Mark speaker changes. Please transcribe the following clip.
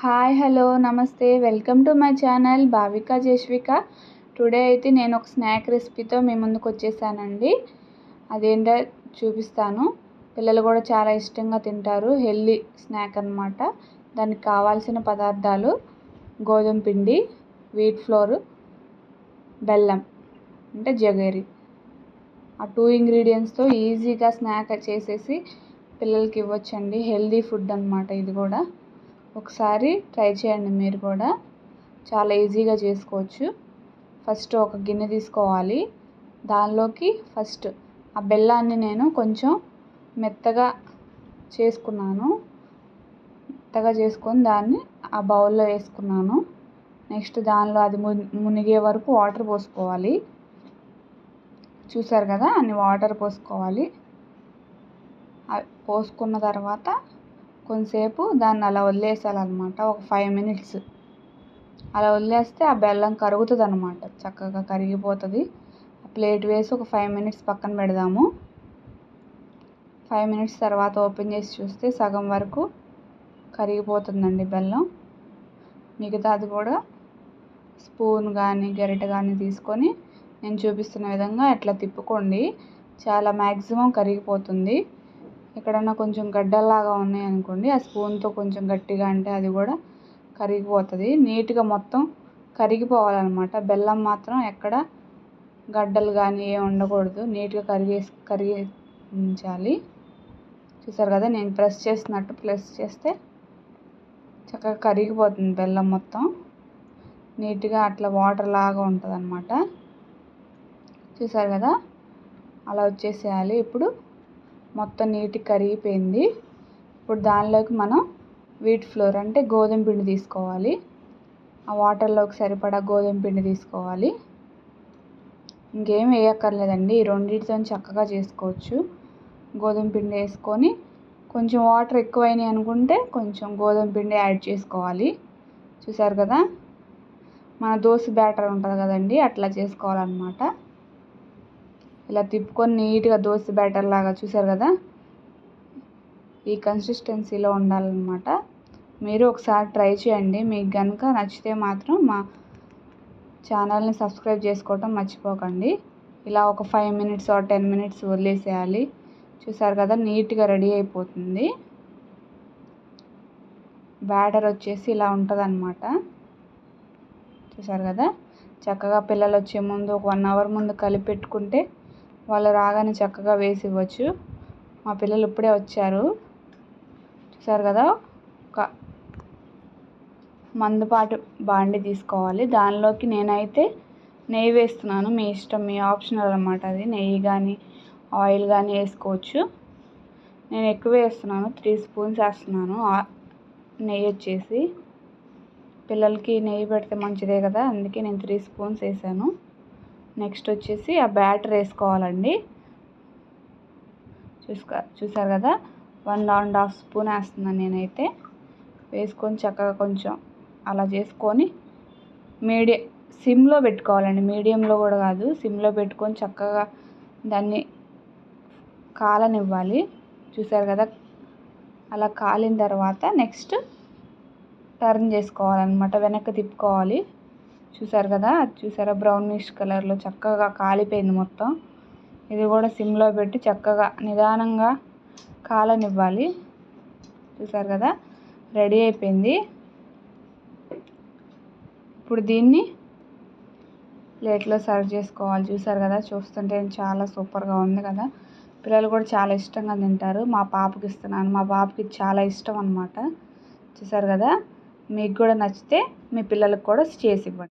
Speaker 1: Hi hello నమస్తే. Welcome to my channel Bhavika Jeshvika today అయితే నేను ఒక స్నాక్ రెసిపీతో మీ ముందుకు వచ్చేసానండి. అదేంటో చూపిస్తాను. పిల్లలు కూడా చాలా ఇష్టంగా తింటారు. హెల్దీ స్నాక్ అనమాట దానికి కావాల్సిన పదార్థాలు గోధుమ పిండి వీట్ ఫ్లోర్ బెల్లం అంటే జగేరి. ఆ టూ ఇంగ్రీడియంట్స్తో ఈజీగా స్నాక్ చేసేసి పిల్లలకి ఇవ్వచ్చండి. హెల్దీ ఫుడ్ అనమాట ఇది కూడా. ఒకసారి ట్రై చేయండి మీరు కూడా. చాలా ఈజీగా చేసుకోవచ్చు. ఫస్ట్ ఒక గిన్నె తీసుకోవాలి. దానిలోకి ఫస్ట్ ఆ బెల్లాన్ని నేను కొంచెం మెత్తగా చేసుకున్నాను. మెత్తగా చేసుకొని దాన్ని ఆ బౌల్లో వేసుకున్నాను. నెక్స్ట్ దానిలో అది మునిగే వరకు వాటర్ పోసుకోవాలి. చూసారు కదా? అన్ని వాటర్ పోసుకోవాలి. పోసుకున్న తర్వాత కొంతసేపు దాన్ని అలా వదిలేసేయాలన్నమాట. ఒక ఫైవ్ మినిట్స్ అలా వదిలేస్తే ఆ బెల్లం కరుగుతుంది అనమాట చక్కగా కరిగిపోతుంది. ప్లేట్ వేసి ఒక ఫైవ్ మినిట్స్ పక్కన పెడదాము. ఫైవ్ మినిట్స్ తర్వాత ఓపెన్ చేసి చూస్తే సగం వరకు కరిగిపోతుందండి బెల్లం. మిగతాది కూడా స్పూన్ కానీ గరిట కానీ తీసుకొని నేను చూపిస్తున్న విధంగా ఇట్లా తిప్పుకోండి. చాలా మ్యాక్సిమం కరిగిపోతుంది. ఎక్కడన్నా కొంచెం గడ్డల్లాగా ఉన్నాయి అనుకోండి ఆ స్పూన్తో కొంచెం గట్టిగా అంటే అది కూడా కరిగిపోతుంది. నీట్గా మొత్తం కరిగిపోవాలన్నమాట. బెల్లం మాత్రం ఎక్కడ గడ్డలు కానీ ఏమి ఉండకూడదు. నీట్గా కరిగేసి కరిగించాలి. చూసారు కదా నేను ప్రెస్ చేసినట్టు ప్రెస్ చేస్తే చక్కగా కరిగిపోతుంది బెల్లం మొత్తం. నీట్గా అట్లా వాటర్ లాగా ఉంటుంది అనమాట చూసారు కదా అలా వచ్చేసేయాలి. ఇప్పుడు మొత్తం నీట్ కరిగిపోయింది. ఇప్పుడు దానిలోకి మనం వీట్ ఫ్లోర్ అంటే గోధుమ పిండి తీసుకోవాలి. ఆ వాటర్లోకి సరిపడా గోధుమ పిండి తీసుకోవాలి. ఇంకేం వేయక్కర్లేదండి. ఈ రెండింటితో చక్కగా చేసుకోవచ్చు. గోధుమ పిండి వేసుకొని కొంచెం వాటర్ ఎక్కువైనాయి అనుకుంటే కొంచెం గోధుమ పిండి యాడ్ చేసుకోవాలి. చూసారు కదా? మన దోశ బ్యాటర్ ఉంటుంది కదండి అట్లా చేసుకోవాలన్నమాట. ఇలా తిప్పుకొని నీట్గా దోశ బ్యాటర్ లాగా చూసారు కదా? ఈ కన్సిస్టెన్సీలో ఉండాలన్నమాట. మీరు ఒకసారి ట్రై చేయండి. మీకు కనుక నచ్చితే మాత్రం మా ఛానల్ని సబ్స్క్రైబ్ చేసుకోవటం మర్చిపోకండి. ఇలా ఒక five minutes or ten minutes వదిలేసేయాలి. చూసారు కదా? నీట్గా రెడీ అయిపోతుంది. బ్యాటర్ వచ్చేసి ఇలా ఉంటుందన్నమాట. చూసారు కదా? చక్కగా పిల్లలు వచ్చే ముందు ఒక వన్ అవర్ ముందు కలిపి పెట్టుకుంటే వాళ్ళు రాగానే చక్కగా వేసి ఇవ్వచ్చు. మా పిల్లలు ఇప్పుడే వచ్చారు. చూసారు కదా? ఒక మందుపాటు బాండి తీసుకోవాలి. దానిలోకి నేనైతే నెయ్యి వేస్తున్నాను. మీ ఇష్టం మీ ఆప్షనల్ అనమాట అది. నెయ్యి కానీ ఆయిల్ కానీ వేసుకోవచ్చు. నేను ఎక్కువ వేస్తున్నాను. త్రీ స్పూన్స్ వేస్తున్నాను. నెయ్యి వచ్చేసి. పిల్లలకి నెయ్యి పెడితే మంచిదే కదా? అందుకే నేను త్రీ స్పూన్స్ వేసాను. నెక్స్ట్ వచ్చేసి ఆ బ్యాటర్ వేసుకోవాలండి. చూసుకో చూసారు కదా? వన్ అండ్ హాఫ్ స్పూన్ వేస్తున్నాను నేనైతే. వేసుకొని చక్కగా కొంచెం అలా చేసుకొని మీడియం సిమ్లో పెట్టుకోవాలండి. మీడియంలో కూడా కాదు సిమ్లో పెట్టుకొని చక్కగా దాన్ని కాలనివ్వాలి. చూసారు కదా? అలా కాలిన తర్వాత నెక్స్ట్ టర్న్ చేసుకోవాలన్నమాట వెనక్కి తిప్పుకోవాలి. చూసారు కదా? చూసారా? బ్రౌనిష్ కలర్లో చక్కగా కాలిపోయింది మొత్తం. ఇది కూడా సిమ్లో పెట్టి చక్కగా నిదానంగా కాలనివ్వాలి. చూసారు కదా? రెడీ అయిపోయింది. ఇప్పుడు దీన్ని ప్లేట్లో సర్వ్ చేసుకోవాలి. చూసారు కదా? చూస్తుంటే చాలా సూపర్గా ఉంది కదా? పిల్లలు కూడా చాలా ఇష్టంగా తింటారు. మా పాపకి ఇస్తున్నాను. మా పాపకి చాలా ఇష్టం అనమాట చూసారు కదా? మీకు కూడా నచ్చితే మీ పిల్లలకు కూడా చేసి ఇవ్వండి.